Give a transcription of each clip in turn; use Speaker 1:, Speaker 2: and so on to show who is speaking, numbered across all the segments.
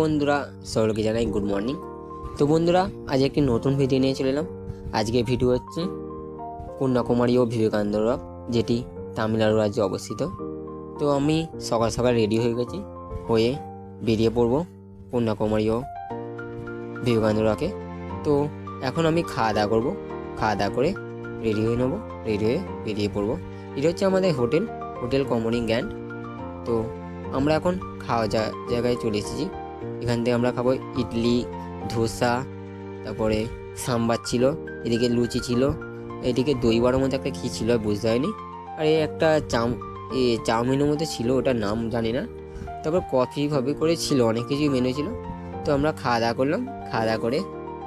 Speaker 1: বন্ধুরা সকলকে জানাই গুড মর্নিং তো বন্ধুরা, আজ একটি নতুন ভিডিও নিয়ে চলে এলাম। আজকে ভিডিও হচ্ছে কন্যাকুমারী ও বিবেকানন্দ রক যেটি তামিলনাড়ু রাজ্যে অবস্থিত। তো আমি সকাল সকাল রেডি হয়ে গেছি, হয়ে বেরিয়ে পড়ব কন্যাকুমারী ও বিবেকানন্দ রকে তো এখন আমি খাওয়া দাওয়া করব, খাওয়া দাওয়া করে রেডি হয়ে নেব রেডি হয়ে বেরিয়ে পড়ব। এটা হচ্ছে আমাদের হোটেল হোটেল কমনিং গ্যান্ড। তো আমরা এখন খাওয়া জায়গায় চলে এসেছি। এখান থেকে আমরা খাব ইডলি, ধোসা, তারপরে সাম্বার ছিল, এদিকে লুচি ছিল, এদিকে দই বড়ার মধ্যে একটা কী ছিল বুঝতে হয়নি আর এই একটা চাম এ চাউমিনের মধ্যে ছিল, ওটার নাম জানি না। তারপর কফি ফফি করে ছিল, অনেক কিছুই মেনু ছিল। তো আমরা খাওয়া দাওয়া করলাম, খাওয়া দাওয়া করে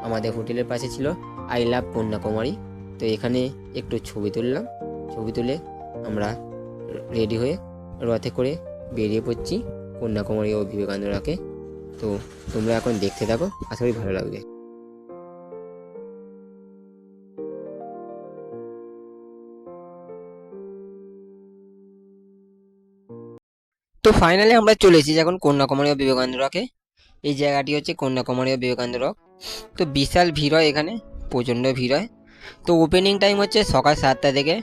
Speaker 1: আমাদের হোটেলের পাশে ছিল আই লাভ কন্যাকুমারী তো এখানে একটু ছবি তুললাম, ছবি তুলে আমরা রেডি হয়ে রথে করে বেরিয়ে পড়ছি কন্যাকুমারী ও বিবেকানন্দরাকে। তো তোমরা এখন দেখতে থাকো, আশা করি ভালো লাগবে। তো ফাইনালি আমরা চলে এসেছি এখন কন্যাকুমারী ও বিবেকানন্দ রকে এই জায়গাটি হচ্ছে কন্যাকুমারী ও বিবেকানন্দ রক তো বিশাল ভিড় হয় এখানে, প্রচণ্ড ভিড় হয়। তো ওপেনিং টাইম হচ্ছে সকাল সাতটা থেকে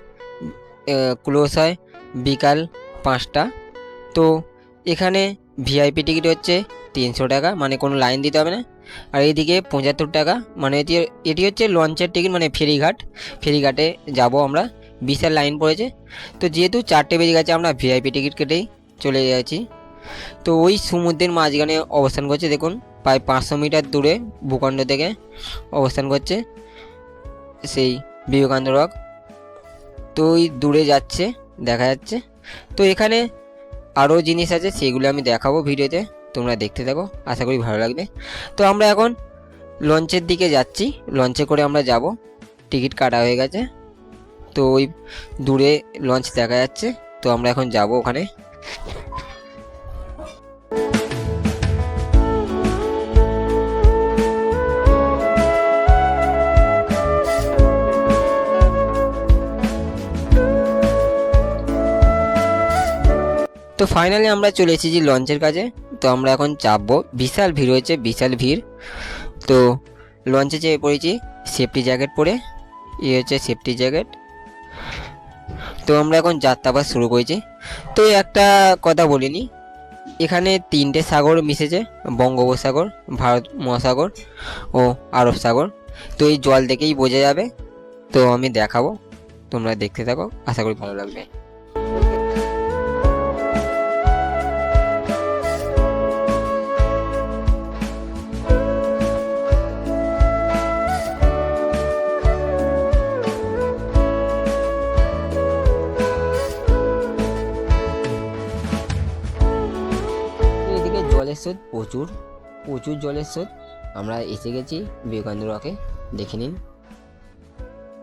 Speaker 1: ক্লোজ হয় বিকাল পাঁচটা। তো এখানে ভিআইপি টিকিট হচ্ছে তিনশো টাকা মানে কোনো লাইন দিতে হবে না। আর এইদিকে পঁচাত্তর টাকা মানে এটি এটি হচ্ছে লঞ্চের টিকিট মানে ফেরিঘাট ফেরিঘাটে যাব আমরা। বিশাল লাইন পড়েছে। তো যেহেতু চারটে বেজে গেছে, আমরা ভিআইপি টিকিট কেটেই চলে যাচ্ছি। তো ওই সমুদ্রের মাঝখানে অবস্থান করছে, দেখুন, প্রায় পাঁচশো মিটার দূরে ভূখণ্ড থেকে অবস্থান করছে সেই বিবেকানন্দ রক তো ওই দূরে যাচ্ছে, দেখা যাচ্ছে। তো এখানে আরও জিনিস আছে, সেগুলো আমি দেখাবো ভিডিওতে। তোমরা দেখতে থাকো, আশা করি ভালো লাগবে। তো আমরা এখন লঞ্চের দিকে যাচ্ছি। লঞ্চে করে আমরা যাব। টিকিট কাটা হয়ে গেছে। তো ওই দূরে লঞ্চ দেখা যাচ্ছে। তো আমরা এখন যাব ওখানে। তো ফাইনালি আমরা চলে এসেছি লঞ্চের কাছে তো আমরা এখন চাপবো। বিশাল ভিড় হয়েছে, বিশাল ভিড়। তো লঞ্চে চেয়ে পড়েছি সেফটি জ্যাকেট পরে। এই হচ্ছে সেফটি জ্যাকেট তো আমরা এখন যাত্রাবাস শুরু করেছি। তো একটা কথা বলিনি, এখানে তিনটে সাগর মিশেছে, বঙ্গোপসাগর, ভারত মহাসাগর ও আরব সাগর। তো এই জল দেখেই বোঝা যাবে। তো আমি দেখাবো, তোমরা দেখতে থাকো। আশা করি ভালো লাগবে। জলের স্রোত প্রচুর প্রচুর জলের স্রোত। আমরা এসে গেছি বিবেকানন্দ রকে দেখে নিন।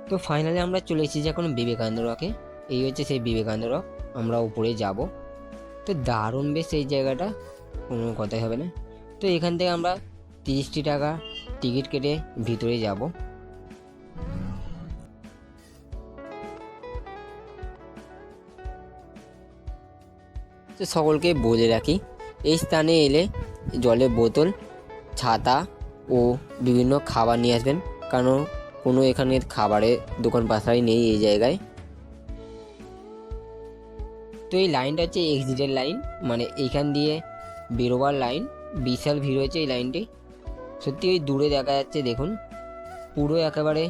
Speaker 1: তো ফাইনালি আমরা চলে এসেছি এখন বিবেকানন্দ রকে এই হচ্ছে সেই বিবেকানন্দ রক আমরা উপরে যাব। তো দারুণ বেশ এই জায়গাটা, কোনো কথাই হবে না। তো এখান থেকে আমরা তিরিশটি টাকা টিকিট কেটে ভিতরে যাব। তো সকলকে বলে রাখি এই স্থানে এলে জলের বোতল, ছাতা ও বিভিন্ন খাবার নিয়ে আসবেন। কারণ কোনো এখানে খাবারের দোকান পাশাই নেই এই জায়গায়। তো এই লাইনটা হচ্ছে এক্সিটের লাইন মানে এইখান দিয়ে বেরোবার লাইন বিশাল ভিড় হয়েছে এই লাইনটি সত্যি ওই দূরে দেখা যাচ্ছে, দেখুন। পুরো একেবারে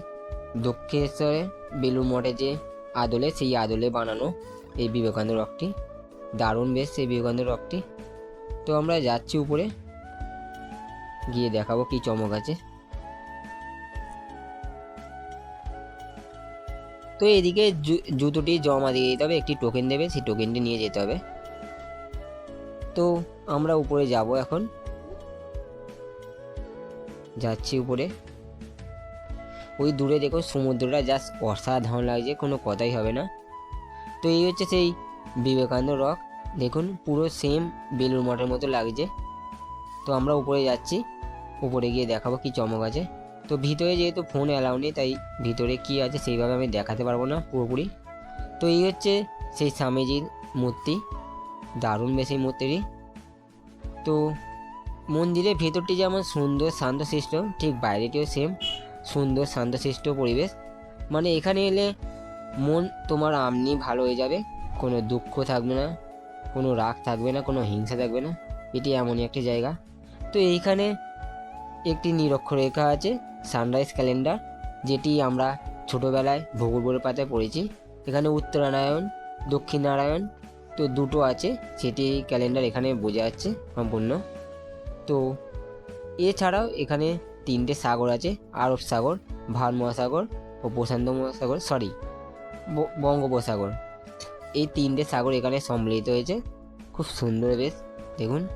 Speaker 1: দক্ষিণেশ্বরে বেলুর মঠে যে আদলে, সেই আদলে বানানো এই বিবেকানন্দ রকটি দারুণ বেশ, সেই বিবেকানন্দ রকটি তো আমরা যাচ্ছি উপরে। গিয়ে দেখাবো কি চমক আছে। তো এদিকে জুতোটি জমা দিয়ে দিতে হবে, একটি টোকেন দেবে, সেই টোকেনটি নিয়ে যেতে হবে। তো আমরা উপরে যাব এখন। যাচ্ছি উপরে। ওই দূরে দেখো, সমুদ্রটা জাস্ট অসাধারণ লাগছে, কোনো কথাই হবে না। তো এই হচ্ছে সেই বিবেকানন্দ রক। দেখুন, পুরো সেম বেলুর মঠের মতো লাগছে। তো আমরা উপরে যাচ্ছি। উপরে গিয়ে দেখাবো কি চমক আছে। তো ভিতরে যেহেতু ফোন অ্যালাউ নেই, তাই ভিতরে কি আছে সেইভাবে আমি দেখাতে পারব না পুরোপুরি। তো এই হচ্ছে সেই স্বামীজির মূর্তি। দারুণ বেশ এই মূর্তিটি। তো মন্দিরের ভেতরটি যেমন সুন্দর শান্তশিষ্ট, ঠিক বাইরেটিও সেম সুন্দর শান্তশিষ্ট পরিবেশ। মানে এখানে এলে মন তোমার আমনি ভালো হয়ে যাবে, কোনো দুঃখ থাকবে না। কোনো রাগ থাকবে না, কোনো হিংসা থাকবে না। এটি এমনই একটি জায়গা। তো এইখানে একটি নিরক্ষরেখা আছে সানরাইজ ক্যালেন্ডার যেটি আমরা ছোটোবেলায় ভূগোল বইয়ের পাতায় পড়েছি। এখানে উত্তরায়ণ দক্ষিণারায়ণ তো দুটো আছে, সেটি ক্যালেন্ডার এখানে বোঝা যাচ্ছে সম্পূর্ণ। তো এছাড়াও এখানে তিনটে সাগর আছে, আরব সাগর ভারত মহাসাগর ও প্রশান্ত মহাসাগর সরি বঙ্গোপসাগর। এই তিনটে সাগর এখানে সম্মিলিত হয়েছে। খুব সুন্দর বেশ, দেখুন।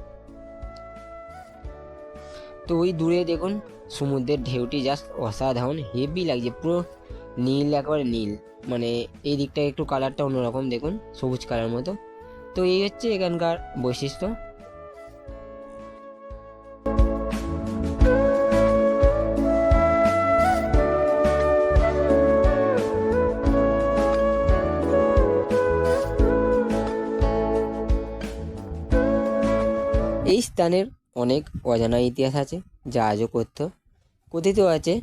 Speaker 1: তো ওই দূরে দেখুন, সমুদ্রের ঢেউটি জাস্ট অসাধারণ হেভি লাগছে, পুরো নীল, একেবারে নীল। মানে এই দিকটা একটু কালারটা অন্যরকম, দেখুন, সবুজ কালার মতো। তো এই হচ্ছে এখানকার বৈশিষ্ট্য। এই স্থানের অনেক অজানা ইতিহাস আছে, যা আজও কথ্য কথিত আছে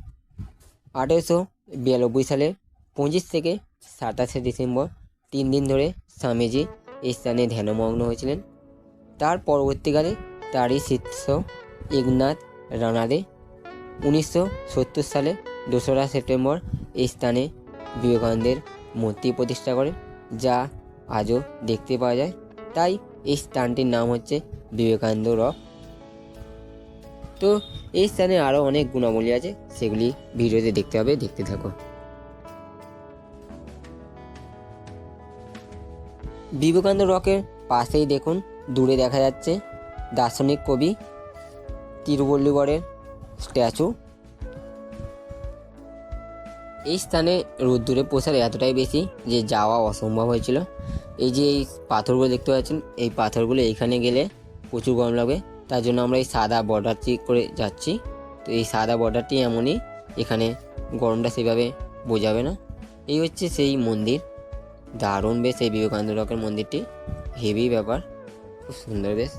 Speaker 1: আঠেরোশো বিরানব্বই সালের পঁচিশ থেকে সাতাশে ডিসেম্বর, তিন দিন ধরে স্বামীজি এই স্থানে ধ্যানমগ্ন হয়েছিলেন। তার পরবর্তীকালে তারই শিষ্য একনাথ রানাদে উনিশশো সত্তর সালে দোসরা সেপ্টেম্বর এই স্থানে বিবেকানন্দের মূর্তি প্রতিষ্ঠা করেন যা আজও দেখতে পাওয়া যায়। তাই এই স্থানটির নাম হচ্ছে বিবেকানন্দ রক। তো এই স্থানে আরও অনেক গুণাবলী আছে, সেগুলি ভিডিওতে দেখতে হবে, দেখতে থাকো। বিবেকানন্দ রকের পাশেই দেখুন, দূরে দেখা যাচ্ছে দার্শনিক কবি তিরুবল্লুগড়ের স্ট্যাচু। এই স্থানে রোদ্দুরে প্রসার এতটাই বেশি যে যাওয়া অসম্ভব হয়েছিল। এই যে এই পাথরগুলো দেখতে পাচ্ছেন, এই পাথরগুলো এইখানে গেলে প্রচুর গরম লাগবে। তার জন্য আমরা এই সাদা বর্ডারটি করে যাচ্ছি। তো এই সাদা বর্ডারটি এমনই, এখানে গরমটা সেভাবে বোঝাবে না। এই হচ্ছে সেই মন্দির। দারুণ বেশ এই বিবেকানন্দ রকের মন্দিরটি। হেভি ব্যাপার, খুব সুন্দর বেশ।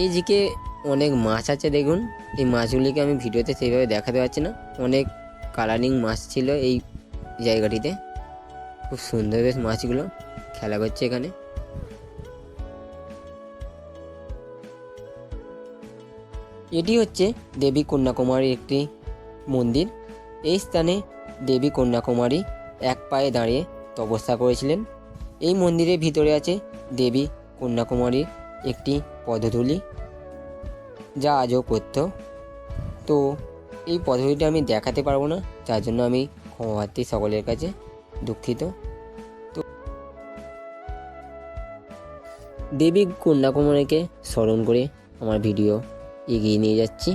Speaker 1: এই দিকে অনেক মাছ আছে দেখুন। এই মাছগুলিকে আমি ভিডিওতে সেইভাবে দেখাতে পারছি না। অনেক কালারিং মাছ ছিল এই জায়গাটিতে। খুব সুন্দর বেশ মাছগুলো খেলা করছে এখানে। এটি হচ্ছে দেবী কন্যাকুমারীর একটি মন্দির। এই স্থানে দেবী কন্যাকুমারী এক পায়ে দাঁড়িয়ে তপস্যা করেছিলেন। এই মন্দিরের ভিতরে আছে দেবী কন্যাকুমারীর একটি পদধূলি। যা আজও করত তো এই পদ্ধতিটা আমি দেখাতে পারব না, যার জন্য আমি ক্ষমাপ্রার্থী সকলের কাছে দুঃখিত। তো দেবী কন্যাকুমারীকে স্মরণ করে আমার ভিডিও এগিয়ে নিয়ে যাচ্ছি।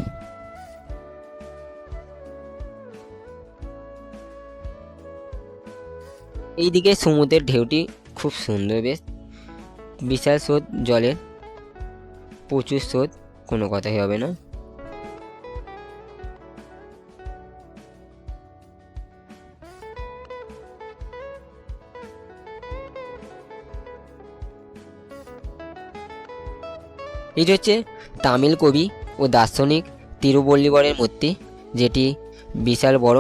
Speaker 1: এইদিকে সমুদ্রের ঢেউটি খুব সুন্দর বেশ। বিশাল স্রোত জলের প্রচুর স্রোত। কোনো কথাই হবে না। এটি হচ্ছে তামিল কবি ও দার্শনিক তিরুবল্লিগড়ের মূর্তি, যেটি বিশাল বড়,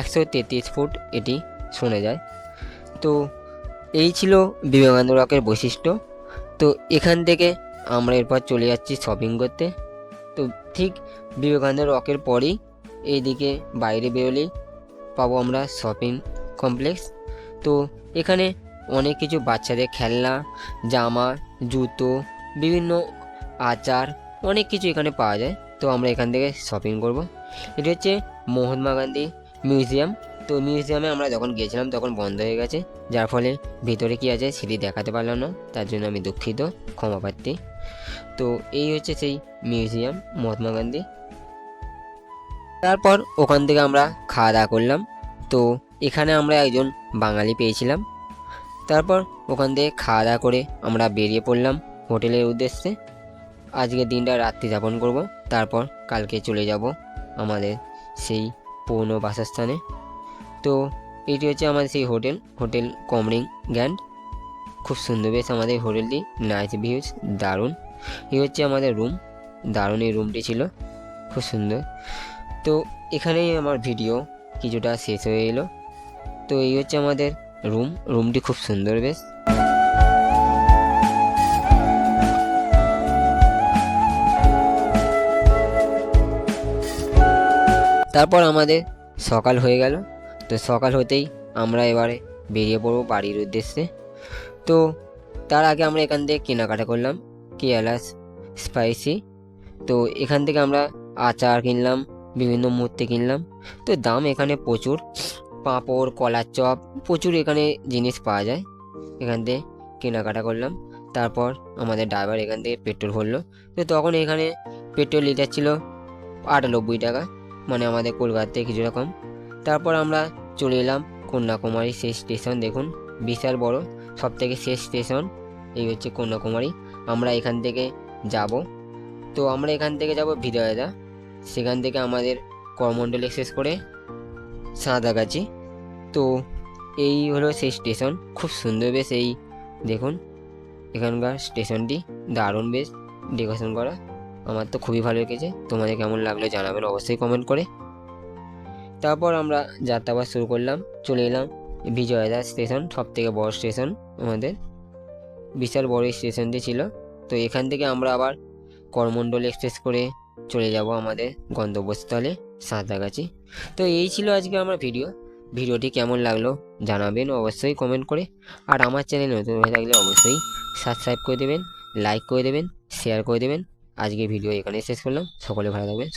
Speaker 1: একশো তেত্রিশ ফুট এটি শোনা যায়। তো এই ছিল বিবেকানন্দ রকের বৈশিষ্ট্য। তো এখান থেকে আমরা এরপর চলে যাচ্ছি শপিং করতে। তো ঠিক বিবেকানন্দ রকের পরেই এইদিকে বাইরে বেরোলেই পাবো আমরা শপিং কমপ্লেক্স তো এখানে অনেক কিছু বাচ্চাদের খেলনা, জামা, জুতো, বিভিন্ন আচার, অনেক কিছু এখানে পাওয়া যায়। তো আমরা এখান থেকে শপিং করব। এটি হচ্ছে মহাত্মা গান্ধী মিউজিয়াম তো মিউজিয়ামে আমরা যখন গিয়েছিলাম তখন বন্ধ হয়ে গেছে। যার ফলে ভিতরে কি আছে সেটি দেখাতে পারলাম না। তার জন্য আমি দুঃখিত, ক্ষমা তো এই হচ্ছে সেই মিউজিয়াম, মহাত্মা গান্ধী। তারপর ওখান থেকে আমরা খাওয়া দাওয়া করলাম। তো এখানে আমরা একজন বাঙালি পেয়েছিলাম। তারপর ওখান থেকে খাওয়া দাওয়া করে আমরা বেরিয়ে পড়লাম হোটেলের উদ্দেশ্যে। আজকের দিনটা রাত্রি যাপন করব, তারপর কালকে চলে যাব আমাদের সেই পুরনো বাসস্থানে। তো এটি হচ্ছে আমাদের সেই হোটেল হোটেল কমরিং গ্যান্ড। খুব সুন্দর বেশ আমাদের হোটেলটি। নাইট ভিউজ দারুণ। এই হচ্ছে আমাদের রুম দারুণ এই রুমটি ছিল। খুব সুন্দর। তো এখানেই আমার ভিডিও কিছুটা শেষ হয়ে এলো। তো এই হচ্ছে আমাদের রুম রুমটি খুব সুন্দর বেশ। তারপর আমাদের সকাল হয়ে গেল। তো সকাল হতেই আমরা এবারে বেরিয়ে পড়ব বাড়ির উদ্দেশ্যে। তো তার আগে আমরা এখান থেকে কেনাকাটা করলাম কেয়ালাস স্পাইসি তো এখান থেকে আমরা আচার কিনলাম, বিভিন্ন মূর্তি কিনলাম। তো দাম এখানে প্রচুর, পাঁপড় কলার চপ, প্রচুর এখানে জিনিস পাওয়া যায়। এখান থেকে কেনাকাটা করলাম, তারপর আমাদের ড্রাইভার এখান থেকে পেট্রোল ভরলো। তো তখন এখানে পেট্রোল লিটার ছিল আটানব্বই টাকা মানে আমাদের কলকাতা থেকে কিছুটা কম তারপর আমরা চলে এলাম কন্যাকুমারী সেই স্টেশন দেখুন, বিশাল বড়। সব থেকে শেষ স্টেশন, এই হচ্ছে কন্যাকুমারী। আমরা এখান থেকে যাব। তো আমরা এখান থেকে যাব হৃদয়দা সেখান থেকে আমাদের করমণ্ডল এক্সেস করে সাঁতারগাছি। তো এই হলো সেই স্টেশন। খুব সুন্দর বেশ এই, দেখুন, এখানকার স্টেশনটি দারুণ বেশ ডেকোরেশন করা। আমার তো খুবই ভালো লেগেছে। তোমাদের কেমন লাগল জানাবেন অবশ্যই কমেন্ট করে। তারপর আমরা যাত্রাবাস শুরু করলাম, চলে এলাম বিজয়দা স্টেশন সব থেকে বড় স্টেশন আমাদের। বিশাল বড় স্টেশনটি ছিল। তো এখান থেকে আমরা আবার করমণ্ডল এক্সপ্রেস করে চলে যাব আমাদের গন্তব্যস্থলে, সাঁতরাগাছি। তো এই ছিল আজকে আমার ভিডিও। ভিডিওটি কেমন লাগল জানাবেন অবশ্যই কমেন্ট করে। আর আমার চ্যানেল নতুন হয়ে থাকলে অবশ্যই সাবস্ক্রাইব করে দেবেন লাইক করে দেবেন শেয়ার করে দেবেন। আজকে ভিডিও এখানে শেষ করলাম। সকলে ভালো থাকবেন